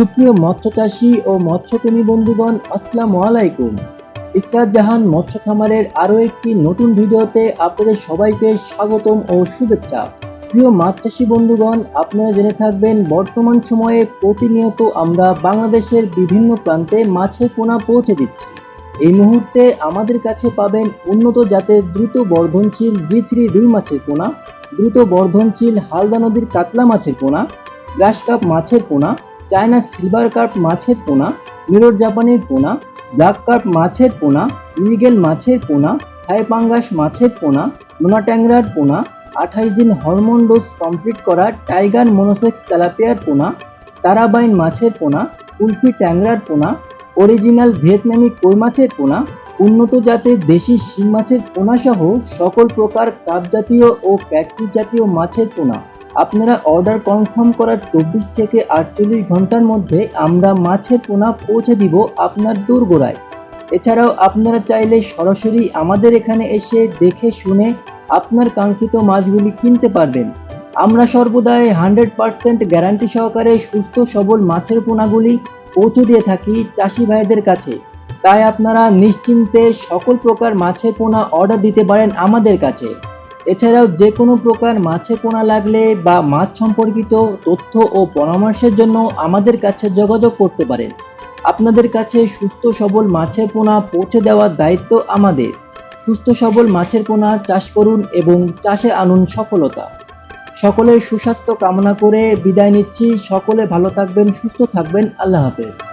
সুপ্রিয় মৎস্য চাষী ও মৎস্যপ্রেমী বন্ধুগণ, আসসালামু আলাইকুম। ইসরাত জাহান মৎস্য খামারের আরও একটি নতুন ভিডিওতে আপনাদের সবাইকে স্বাগতম ও শুভেচ্ছা। প্রিয় মাছ চাষী বন্ধুগণ, আপনারা জেনে থাকবেন, বর্তমান সময়ে প্রতিনিয়ত আমরা বাংলাদেশের বিভিন্ন প্রান্তে মাছের পোনা পৌঁছে দিচ্ছি। এই মুহূর্তে আমাদের কাছে পাবেন উন্নত জাতের দ্রুত বর্ধনশীল জি থ্রি রুই মাছের পোনা, দ্রুত বর্ধনশীল হালদা নদীর কাতলা মাছের পোনা, গ্রাস কাপ মাছের পোনা চায়না সিলভার কার্প মাছের পোনা মিরর জাপানির পোনা ব্ল্যাক কার্প মাছের পোনা ইলিগেল মাছের পোনা থাই পাঙ্গাস মাছের পোনা নোনা ট্যাংরার পোনা, আঠাশ দিন হরমোন ডোজ কমপ্লিট করা টাইগার মনোসেক্স তেলাপিয়ার পোনা তারাবাইন মাছের পোনা, কুলফি ট্যাংরার পোনা অরিজিনাল ভিয়েতনামি কই মাছের পোনা, উন্নত জাতের দেশি শিং মাছের পোনা সহ সকল প্রকার কাপ জাতীয় ও ক্যাটফিস জাতীয় মাছের পোনা। আপনারা অর্ডার কনফার্ম করার চব্বিশ থেকে আটচল্লিশ ঘণ্টার মধ্যে আমরা মাছের পোনা পৌঁছে দিব আপনার দোরগোড়ায়। এছাড়াও আপনারা চাইলে সরাসরি আমাদের এখানে এসে দেখে শুনে আপনার কাঙ্ক্ষিত মাছগুলি কিনতে পারবেন। আমরা সর্বদাই হান্ড্রেড পারসেন্ট গ্যারান্টি সহকারে সুস্থ সবল মাছের পোনাগুলি পৌঁছে দিয়ে থাকি চাষি ভাইদের কাছে। তাই আপনারা নিশ্চিন্তে সকল প্রকার মাছের পোনা অর্ডার দিতে পারেন আমাদের কাছে। এছাড়াও যে কোনো প্রকার মাছে পোনা লাগলে বা মাছ সম্পর্কিত তথ্য ও পরামর্শের জন্য আমাদের কাছে যোগাযোগ করতে পারেন। আপনাদের কাছে সুস্থ সবল মাছের পোনা পৌঁছে দেওয়ার দায়িত্ব আমাদের। সুস্থ সবল মাছের পোনা চাষ করুন এবং চাষে আনুন সফলতা। সকলের সুস্বাস্থ্য কামনা করে বিদায় নিচ্ছি। সকলে ভালো থাকবেন, সুস্থ থাকবেন। আল্লাহ হাফেজ।